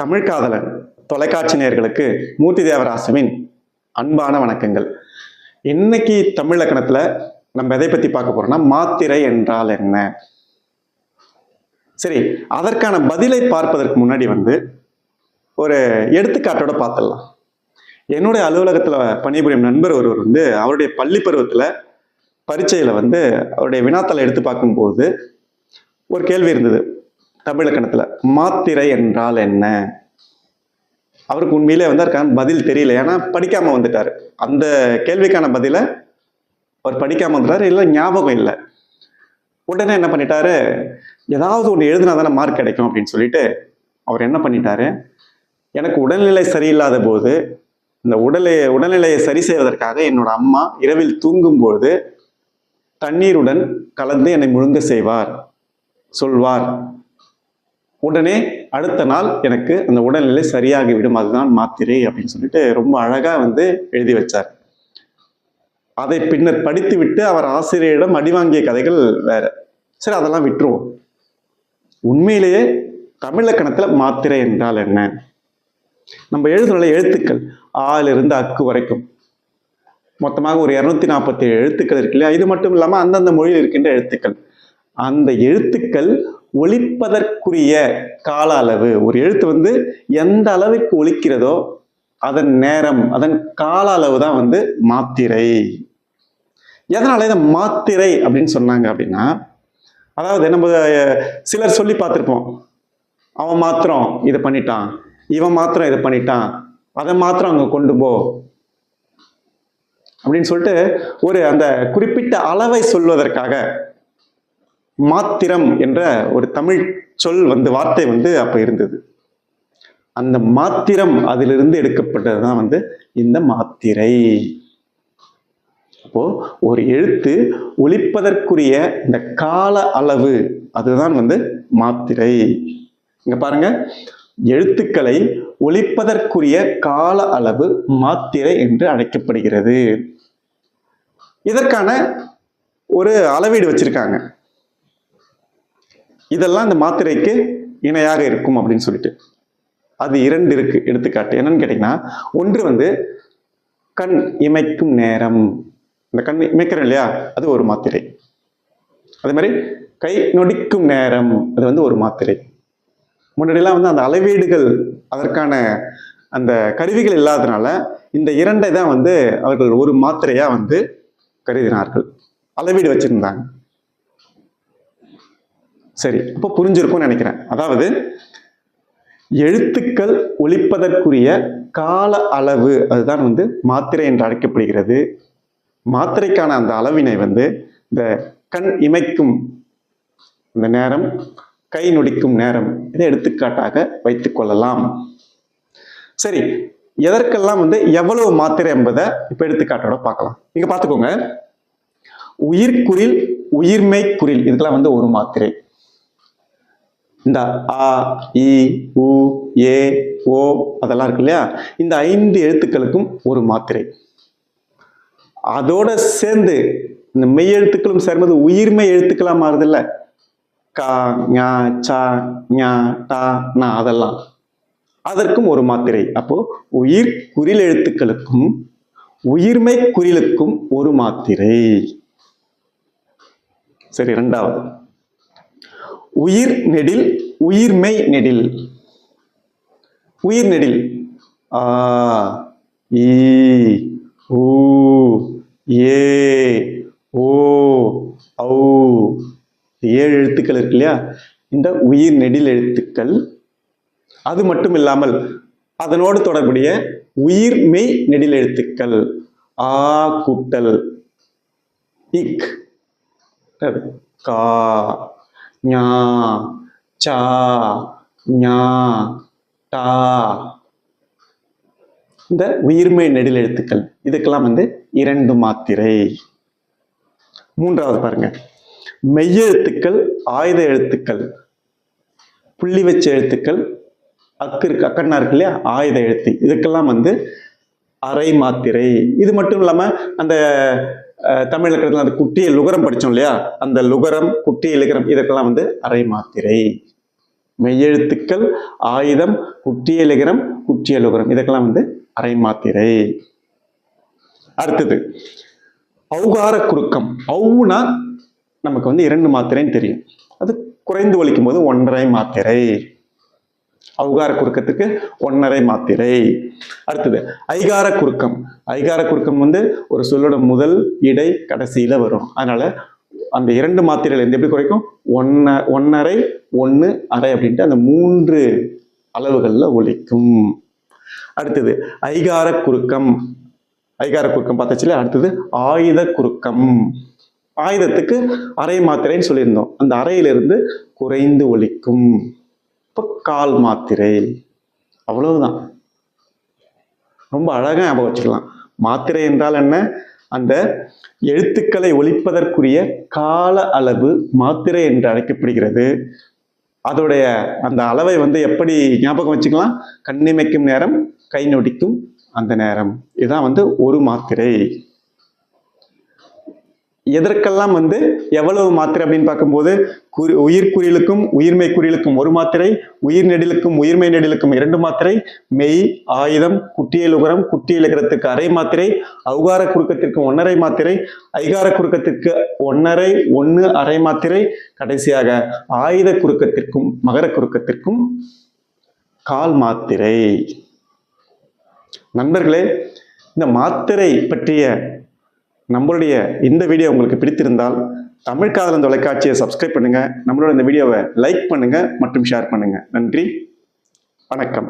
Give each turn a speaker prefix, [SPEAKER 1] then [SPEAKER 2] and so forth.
[SPEAKER 1] தமிழ்காதலன் தொலைக்காட்சி நேர்களுக்கு மூர்த்தி தேவராசுவின் அன்பான வணக்கங்கள். இன்னைக்கு தமிழ் நம்ம எதை பத்தி பார்க்க போறோம்னா மாத்திரை என்றால் என்ன? சரி அதற்கான பதிலை பார்ப்பதற்கு முன்னாடி வந்து ஒரு எடுத்துக்காட்டோட பார்த்துடலாம். என்னுடைய அலுவலகத்துல பணிபுரியும் நண்பர் ஒருவர் வந்து அவருடைய பள்ளி பருவத்துல பரீட்சையில வந்து அவருடைய வினாத்தலை எடுத்து பார்க்கும்போது ஒரு கேள்வி இருந்தது. தமிழக்கணத்துல மாத்திரை என்றால் என்ன? அவருக்கு உண்மையிலே வந்து இருக்கான் பதில் தெரியல. ஏன்னா படிக்காம வந்துட்டாரு. அந்த கேள்விக்கான பதிலை அவர் படிக்காம வந்துட்டாரு. இல்லை ஞாபகம் இல்லை. உடனே என்ன பண்ணிட்டாரு? ஏதாவது ஒன்று எழுதினா தானே மார்க் கிடைக்கும் அப்படின்னு சொல்லிட்டு அவர் என்ன பண்ணிட்டாரு? எனக்கு உடல்நிலை சரியில்லாத போது இந்த உடலை உடல்நிலையை சரி செய்வதற்காக என்னோட அம்மா இரவில் தூங்கும்போது தண்ணீருடன் கலந்து என்னை முழுங்க செய்வார் சொல்வார். உடனே அடுத்த நாள் எனக்கு அந்த உடல்நிலை சரியாகிவிடும் அதுதான் மாத்திரை அப்படின்னு சொல்லிட்டு ரொம்ப அழகா வந்து எழுதி வச்சார். அதை பின்னர் படித்து விட்டு அவர் ஆசிரியரிடம் அடிவாங்கிய கதைகள் வேற. சரி அதெல்லாம் விட்டுருவோம். உண்மையிலேயே தமிழக்கணத்துல மாத்திரை என்றால் என்ன? நம்ம எழுதுன எழுத்துக்கள் ஆலிருந்து அக்கு வரைக்கும். மொத்தமாக ஒரு இரநூத்தி நாற்பத்தி ஏழு எழுத்துக்கள் இருக்கு இல்லையா? இது மட்டும் இல்லாமல் அந்தந்த மொழியில் இருக்கின்ற எழுத்துக்கள். அந்த எழுத்துக்கள் ஒழிப்பதற்குரிய கால அளவு ஒரு எழுத்து வந்து எந்த அளவிற்கு ஒழிக்கிறதோ அதன் நேரம் அதன் கால அளவு தான் வந்து மாத்திரை. எதனால இதை மாத்திரை அப்படின்னு சொன்னாங்க அப்படின்னா அதாவது நம்ம சிலர் சொல்லி பார்த்துருப்போம் அவன் மாத்திரம் இதை பண்ணிட்டான் இவன் மாத்திரம் இதை பண்ணிட்டான் அதை மாத்திரம் அங்க கொண்டு போ அப்படின்னு சொல்லிட்டு ஒரு அந்த குறிப்பிட்ட அளவை சொல்வதற்காக மாத்திரம் என்ற ஒரு தமிழ் சொல் வந்து வார்த்தை வந்து அப்ப இருந்தது. அந்த மாத்திரம் அதிலிருந்து எடுக்கப்பட்டது தான் வந்து இந்த மாத்திரை. அப்போ ஒரு எழுத்து ஒழிப்பதற்குரிய இந்த கால அளவு அதுதான் வந்து மாத்திரை. இங்க பாருங்க. எழுத்துக்களை ஒழிப்பதற்குரிய கால அளவு மாத்திரை என்று அழைக்கப்படுகிறது. இதற்கான ஒரு அளவீடு வச்சிருக்காங்க. இதெல்லாம் இந்த மாத்திரைக்கு இணையாக இருக்கும் அப்படின்னு சொல்லிட்டு. அது இரண்டு இருக்கு எடுத்துக்காட்டு. என்னன்னு கேட்டீங்கன்னா ஒன்று வந்து கண் இமைக்கும் நேரம். இந்த கண் இமைக்கிறோம் இல்லையா? அது ஒரு மாத்திரை. அதே மாதிரி கை நொடிக்கும் நேரம் அது வந்து ஒரு மாத்திரை. முன்னாடிலாம் வந்து அந்த அளவீடுகள் அதற்கான அந்த கருவிகள் இல்லாதனால இந்த இரண்டை தான் வந்து அவர்கள் ஒரு மாத்திரையா வந்து கருதினார்கள். அளவீடு வச்சிருந்தாங்க. சரி அப்போ புரிஞ்சிருக்கும்னு நினைக்கிறேன். அதாவது எழுத்துக்கள் ஒழிப்பதற்குரிய கால அளவு அதுதான் வந்து மாத்திரை என்று அழைக்கப்படுகிறது. மாத்திரைக்கான அந்த அளவினை வந்து இந்த கண் இமைக்கும் இந்த நேரம் கை நொடிக்கும் நேரம் இதை எடுத்துக்காட்டாக வைத்துக் கொள்ளலாம். சரி எதற்கெல்லாம் வந்து எவ்வளவு மாத்திரை என்பதை இப்ப எடுத்துக்காட்டோட பார்க்கலாம். நீங்க பார்த்துக்கோங்க. உயிர்குறில் உயிர்மை குறில் இதுக்கெல்லாம் வந்து ஒரு மாத்திரை. இந்த ஆ இ உ ஏ ஓ அதெல்லாம் இருக்கு இல்லையா? இந்த ஐந்து எழுத்துக்களுக்கும் ஒரு மாத்திரை. அதோட சேர்ந்து இந்த மெய் எழுத்துக்களும் சேர்ந்தது உயிர்மை எழுத்துக்களா மாறுது இல்ல கா ஞா சா ஞா டா நா அதெல்லாம். அதற்கும் ஒரு மாத்திரை. அப்போ உயிர் குறில் எழுத்துக்களுக்கும் உயிர்மை குறிலுக்கும் ஒரு மாத்திரை. சரி இரண்டாவது உயிர் நெடில் உயிர்மை நெடில். உயிர் நெடில். ஆ ஈ ஊ ஏ ஓ ஔ. ஏழு எழுத்துக்கள் இருக்கு இல்லையா? இந்த உயிர் நெடில் எழுத்துக்கள் அது மட்டும் இல்லாமல் அதனோடு தொடர்புடைய உயிர் மெய் நெடில் எழுத்துக்கள். ஆ கூட்டல். இக். கா. ஞா சா ஞா டா. இந்த உயிர்மை நெடில் எழுத்துக்கள். இதுக்கெல்லாம் வந்து இரண்டு மாத்திரை. மூன்றாவது பாருங்க. மெய்யெழுத்துக்கள் ஆயுத எழுத்துக்கள். புள்ளி வச்ச எழுத்துக்கள் அக்கு இருக்கு அக்கண்ணா இருக்கு இல்லையா? ஆயுத எழுத்து. இதுக்கெல்லாம் வந்து அரை மாத்திரை. இது மட்டும் இல்லாமல் அந்த தமிழ் இலக்கணத்தில் அந்த குட்டிய லுகரம் படித்தோம் இல்லையா? அந்த லுகரம் குட்டிய இலக்கரம் இதற்கெல்லாம் வந்து அரை மாத்திரை. மெய்யெழுத்துக்கள் ஆயுதம் குட்டிய லுகரம் குட்டிய லுகரம் இதற்கெல்லாம் வந்து அரை மாத்திரை. அடுத்தது அவுகார குறுக்கம். அவுனா நமக்கு வந்து இரண்டு மாத்திரைன்னு தெரியும். அது குறைந்து ஒழிக்கும் போது ஒன்றரை மாத்திரை. ஔகார குறுக்கத்துக்கு ஒன்னரை மாத்திரை. அடுத்தது ஐகார குறுக்கம். ஐகார குறுக்கம் வந்து ஒரு சொல்லோட முதல் இடை கடைசியில வரும். அதனால அந்த இரண்டு மாத்திரைகள் எந்த எப்படி குறைக்கும்? ஒன்ன ஒன்னரை ஒன்று அரை அப்படின்ட்டு அந்த மூன்று அளவுகளில் ஒழிக்கும். அடுத்தது ஐகார குறுக்கம். ஐகார குறுக்கம் பார்த்தாச்சுல அடுத்தது ஆயுத குறுக்கம். ஆயுதத்துக்கு அரை மாத்திரைன்னு சொல்லியிருந்தோம். அந்த அறையிலிருந்து குறைந்து ஒழிக்கும். இப்போ கால் மாத்திரை அவ்வளவுதான். ரொம்ப அழகா ஞாபகம் வச்சுக்கலாம். மாத்திரை என்றால் என்ன? அந்த எழுத்துக்களை ஒழிப்பதற்குரிய கால அளவு மாத்திரை என்று அழைக்கப்படுகிறது. அதோடைய அந்த அளவை வந்து எப்படி ஞாபகம் வச்சுக்கலாம்? கண்ணிமைக்கும் நேரம் கை நொடிக்கும் அந்த நேரம். இதுதான் வந்து ஒரு மாத்திரை. எதற்கெல்லாம் வந்து எவ்வளவு மாத்திரை அப்படின்னு பார்க்கும்போது குறி உயிர்குறியலுக்கும் உயிர்மை குறிலுக்கும் ஒரு மாத்திரை உயிர் நெடிலுக்கும் உயிர்மை நெடிலுக்கும் இரண்டு மாத்திரை மெய் ஆயுதம் குட்டியல் உகரம் குட்டியல் உகரத்துக்கு அரை மாத்திரை அவுகார குறுக்கத்திற்கு ஒன்றரை மாத்திரை ஐகார குறுக்கத்திற்கு ஒன்றரை ஒன்று அரை மாத்திரை கடைசியாக ஆயுத குறுக்கத்திற்கும் மகர குறுக்கத்திற்கும் கால் மாத்திரை. நண்பர்களே இந்த மாத்திரை பற்றிய நம்மளுடைய இந்த வீடியோ உங்களுக்கு பிடித்திருந்தால் தமிழ் காதலன் தொலைக்காட்சியை சப்ஸ்கிரைப் பண்ணுங்கள் நம்மளோட இந்த வீடியோவை லைக் பண்ணுங்கள் மற்றும் ஷேர் பண்ணுங்கள் நன்றி. வணக்கம்.